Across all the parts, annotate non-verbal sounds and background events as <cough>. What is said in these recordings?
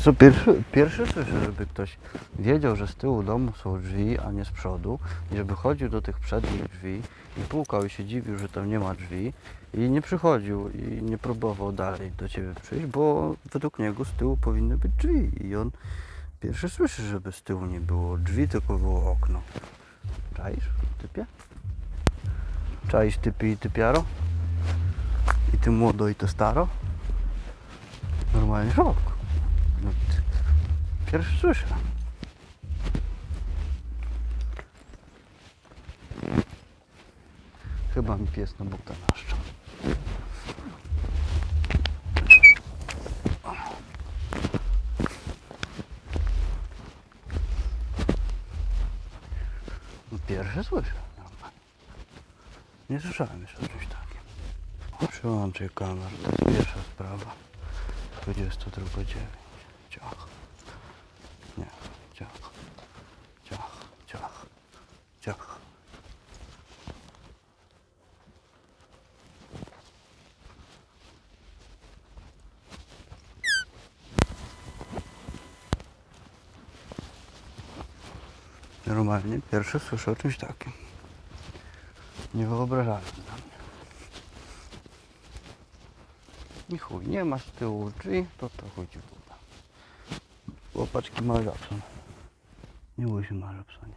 Co, pierwszy, pierwszy słyszę, żeby ktoś wiedział, że z tyłu domu są drzwi, a nie z przodu i żeby chodził do tych przednich drzwi i pukał i się dziwił, że tam nie ma drzwi i nie przychodził i nie próbował dalej do Ciebie przyjść, bo według niego z tyłu powinny być drzwi i on pierwszy słyszy, żeby z tyłu nie było drzwi, tylko było okno. Czaisz, typie? Czaisz typie i typiaro? I ty młodo i to staro? Normalnie szok. Pierwszy słyszę. Chyba mi pies na buta naszczał. No, Pierwszy słyszę. Nie słyszałem jeszcze o czymś takim. Przełączaj kamer, to jest pierwsza sprawa. 22.9. Ciach. Nie. Ciach. Ciach. Ciach. Ciach. Normalnie pierwsze słyszę o czymś takim. Niewyobrażalne dla mnie. I chuj, nie ma z tyłu drzwi, to to chuj ci w dupę. Łopaczki ma Żabson. Nie bój się ma Żabsonie.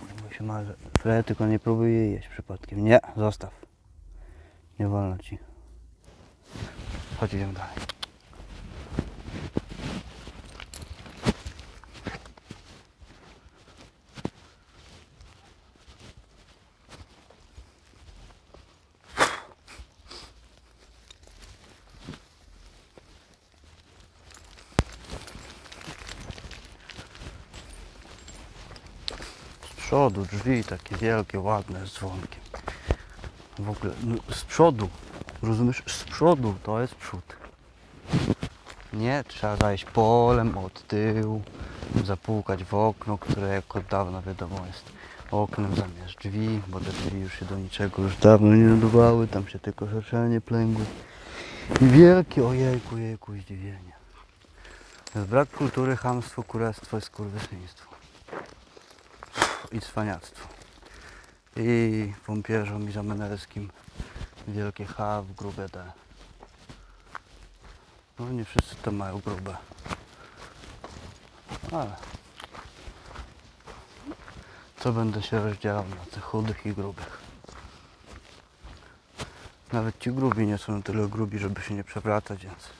Nie bój się ma Freja, tylko nie próbuj jej jeść przypadkiem. Nie, zostaw. Nie wolno ci. Chodź idziemy dalej. Z przodu drzwi takie wielkie, ładne, z dzwonkiem. W ogóle no, z przodu, rozumiesz? Z przodu to jest przód. Nie trzeba zajść polem od tyłu, zapukać w okno, które jak od dawna wiadomo jest oknem zamiast drzwi, bo te drzwi już się do niczego już dawno nie nadawały, tam się tylko szerszenie plęgły. I wielkie ojejku, jejku zdziwienie. Brak kultury, chamstwo, kurestwo i skurwysyństwo i cwaniactwo. I pompierzom i zamenerskim wielkie H w grube D. No nie wszyscy to mają grube. Ale co będę się rozdzielał na tych chudych i grubych. Nawet ci grubi nie są tyle grubi, żeby się nie przewracać, więc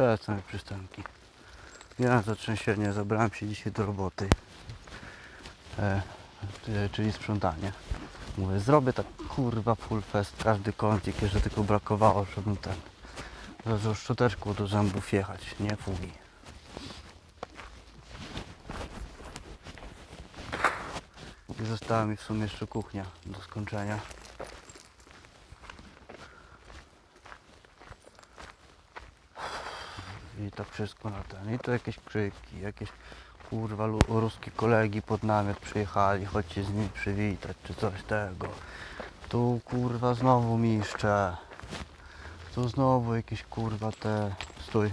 Przestań przystępki. Ja to trzęsienie zabrałem się dzisiaj do roboty. E, e, czyli sprzątanie. Mówię, zrobię tak kurwa full fest, każdy kącik, jeszcze tylko brakowało, żebym ten zaczął szczoteczką do zębów jechać, nie fugi. I została mi w sumie jeszcze kuchnia do skończenia. I to wszystko na ten. I to jakieś krzyki, jakieś kurwa ruskie kolegi pod namiot przyjechali, chodźcie z nimi przywitać, czy coś tego. Tu kurwa znowu miszcze. Tu znowu jakieś kurwa te... Stój.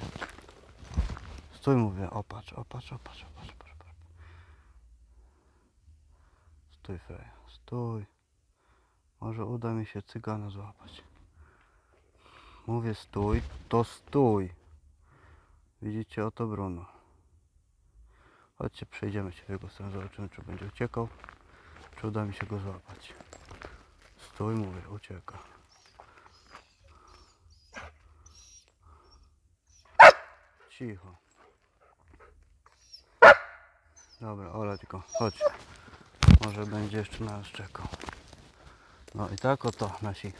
Stój mówię, opatrz, opatrz, opatrz, opatrz. opatrz. Stój Freja, stój. Może uda mi się cygana złapać. Mówię stój, to stój. Widzicie, oto Bruno. Chodźcie, przejdziemy się w jego stronę, zobaczymy, czy będzie uciekał, czy uda mi się go złapać. Stój, mówię, ucieka. Cicho. Dobra, Ola, tylko chodź. Może będzie jeszcze na nas czekał. No i tak oto nasi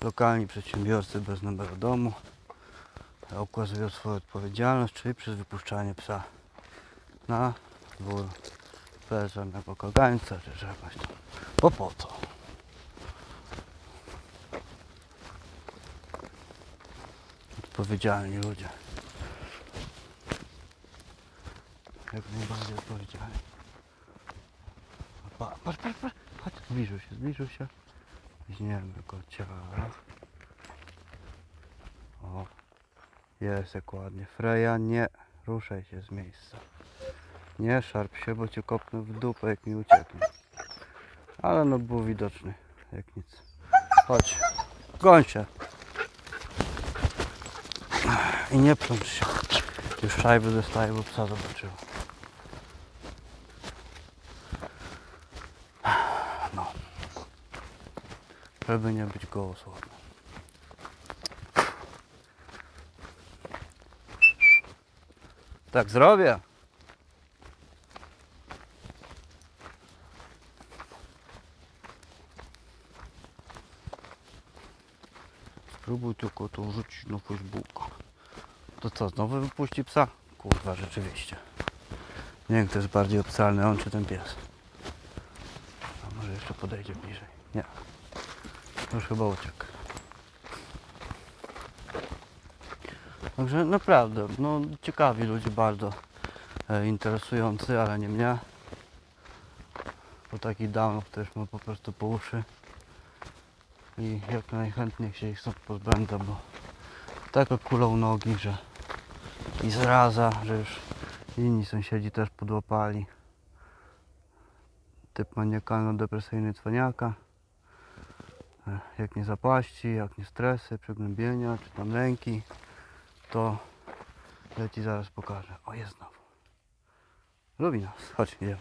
lokalni przedsiębiorcy bez numeru domu ukazują swoją odpowiedzialność, czyli przez wypuszczanie psa na dwór bez żadnego kagańca czy czegoś tam. Bo po co? odpowiedzialni ludzie. Jak najbardziej odpowiedzialni. Pa- Patrz, patrz, patrz, patrz, zbliżył się, zbliżył się. Weźmiemy go ciała. O, jest jak ładnie. Freja, nie ruszaj się z miejsca. Nie szarp się, bo cię kopnę w dupę, jak mi ucieknie. Ale no było widoczny, jak nic. Chodź, goń się. I nie plącz się. Już szajby dostaje, bo psa zobaczył. No. Żeby nie być gołosłownym. Tak zrobię. Spróbuj tylko to wrzucić na Facebooka. To co, znowu wypuści psa? Kurwa, rzeczywiście. Nie wiem, kto jest bardziej obcalny, on czy ten pies. A może jeszcze podejdzie bliżej. Nie. Już chyba uciekł. Także naprawdę, no ciekawi ludzie bardzo e, interesujący, ale nie mnie. Bo takich damów też mam po prostu po uszy. I jak najchętniej się ich stąd pozbędę, bo tak okulą nogi, że i zraza, że już inni sąsiedzi też podłapali. Typ maniakalno-depresyjny cwaniaka. E, Jak nie zapaści, jak nie stresy, przygnębienia, czy tam lęki, to ja Ci zaraz pokażę. O, jest znowu. Lubi nas. Chodź, idziemy.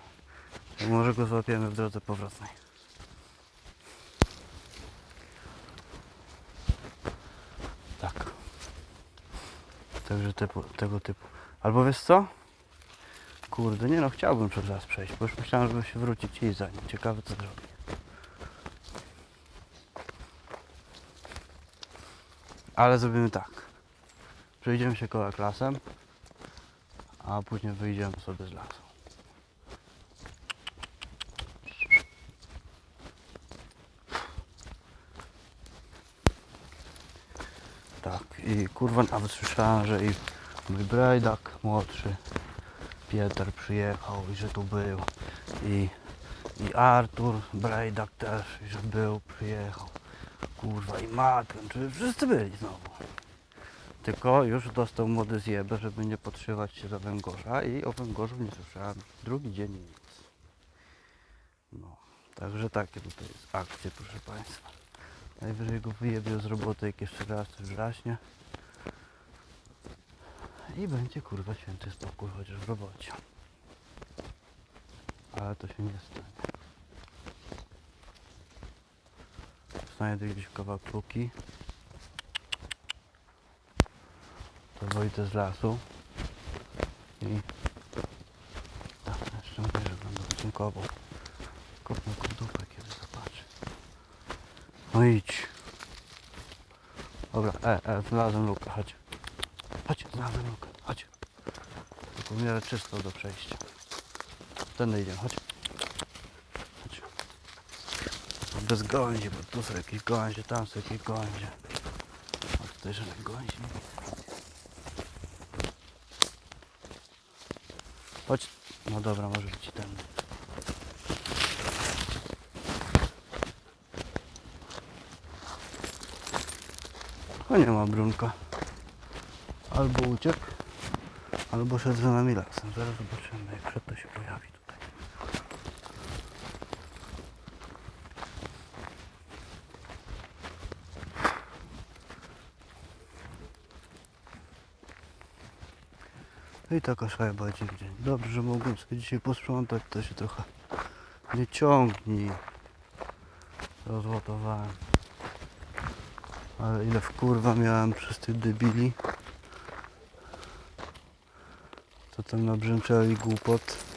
Może go złapiemy w drodze powrotnej. Tak. Także typu, tego typu. Albo wiesz co? Kurde, nie no, chciałbym przez las przejść, bo już myślałem, żeby się wrócić i za nim. Ciekawe co zrobi. Ale zrobimy tak. Przejdziemy się koło lasem, a później wyjdziemy sobie z lasu. Tak, i kurwa nawet słyszałem, że i mój brajdak młodszy, Pieter przyjechał i że tu był. I, i Artur brajdak też, że był, przyjechał. Kurwa i Matkę, czy wszyscy byli znowu. Tylko już dostał młody zjebę, żeby nie podszywać się za węgorza i o węgorzu nie słyszałem. Drugi dzień nic. No, także takie tutaj jest akcje, proszę Państwa. Najwyżej go wyjebię z roboty, jak jeszcze raz wraśnie. I będzie kurwa święty spokój, chociaż w robocie. Ale to się nie stanie. Znajdę gdzieś kawałek póki. Wyjdę z lasu. I... Tak, jeszcze mówię, że będę odcinkował. Kopnę go dupę, kiedy zobaczy. No idź. Dobra, e, e, znalazłem lukę, chodź. Chodź, znalazłem lukę, chodź. Tylko miarę czysto do przejścia. Tędy idziemy, chodź. Chodź. Bez gałęzi, bo tu są jakieś gałęzie, tam są jakieś gałęzie. A tutaj żadnych gałęzi nie widzę. Chodź. No dobra, może być tędy. O nie ma Brunka. Albo uciekł, albo szedł za nami lasem. Zaraz zobaczymy, jak to się pojawi tutaj. No I taka szajba dzień dzień. Dobrze, że mogłem sobie dzisiaj posprzątać, to się trochę nie ciągnij. Rozłotowałem. Ale ile w kurwa miałem przez tych debili. Co tam nabrzęczeli głupot.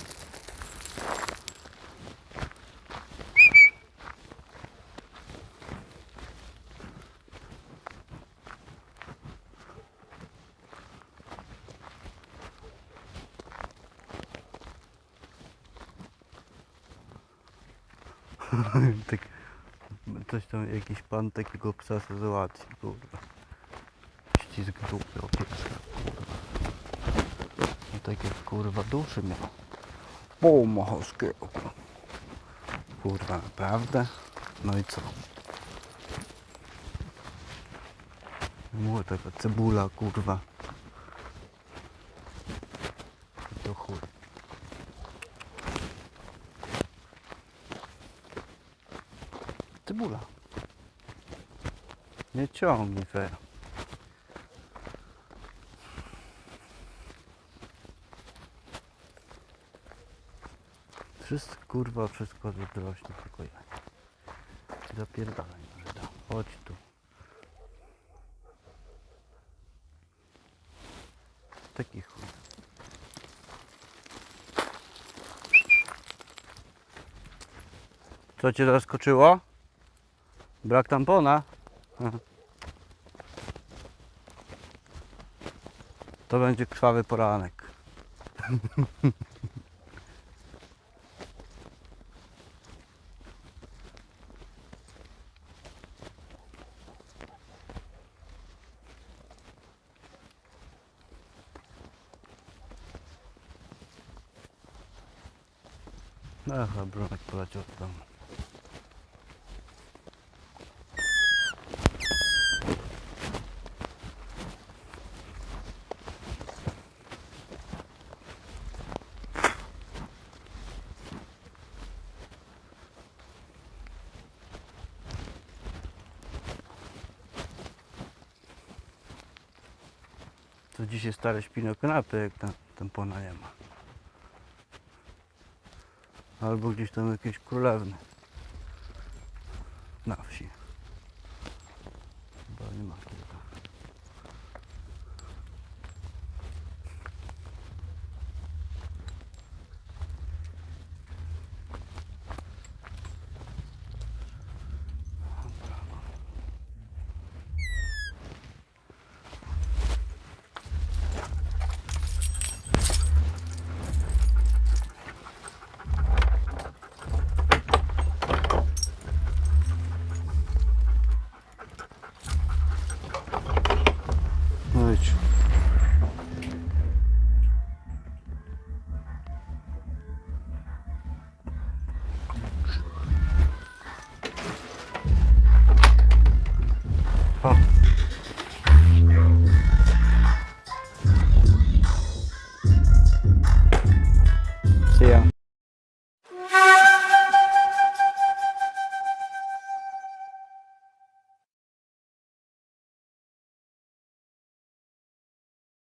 <laughs> tak, coś tam, jakiś pan takiego psa sobie załatwi, kurwa. ścisk dupy o pieska, kurwa. No takie kurwa duszy miał. Pół. Kurwa, naprawdę? No i co? Mówię taka cebula, kurwa. To chuj. Cebula. Nie ciągnij fair. Wszystko kurwa, wszystko rośnie, tylko ja. Zapierdalaj może da. Chodź tu. Taki chuj. Co cię zaskoczyło? Brak tampona? <laughs> To będzie krwawy poranek. <laughs> Aha, Brunek poleciał do stare śpino kanapy, jak tam tampona nie ma. Albo gdzieś tam jakieś królewny. Na wsi. Chyba nie ma